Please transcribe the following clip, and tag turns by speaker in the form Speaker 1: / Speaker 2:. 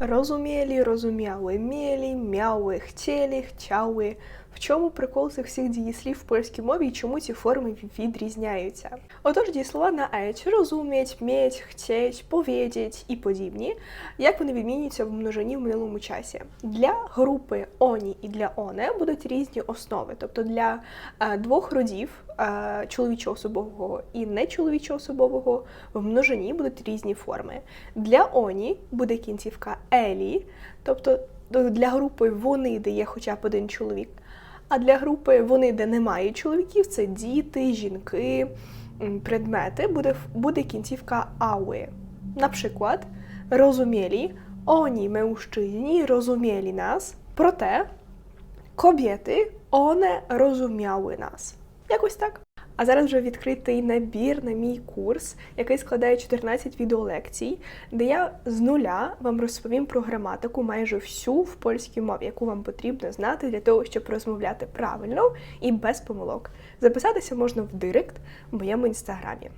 Speaker 1: Rozumieli, rozumiały, mieli, miały, chcieli, chciały. В чому прикол цих всіх дієслів в польській мові і чому ці форми відрізняються? Отож, дієслова на еч розуміть, мєть, хотіть, повідіть і подібні, як вони відмінюються в множині в минулому часі. Для групи оні і для оне будуть різні основи, тобто для е, двох родів е, чоловічого особового і нечоловічого особового в множині будуть різні форми. Для оні буде кінцівка елі, тобто е, для групи вони, де є хоча б один чоловік. А для групи вони, де немає чоловіків, це діти, жінки, предмети, буде, буде кінцівка ауе. Наприклад, розумілі, oni мужчині, розумілі нас. проте кобєти, оне розуміли нас. Якось так. А зараз вже відкритий набір на мій курс, який складає 14 відеолекцій, де я з нуля вам розповім про граматику майже всю в польській мові, яку вам потрібно знати для того, щоб розмовляти правильно і без помилок. Записатися можна в директ в моєму інстаграмі.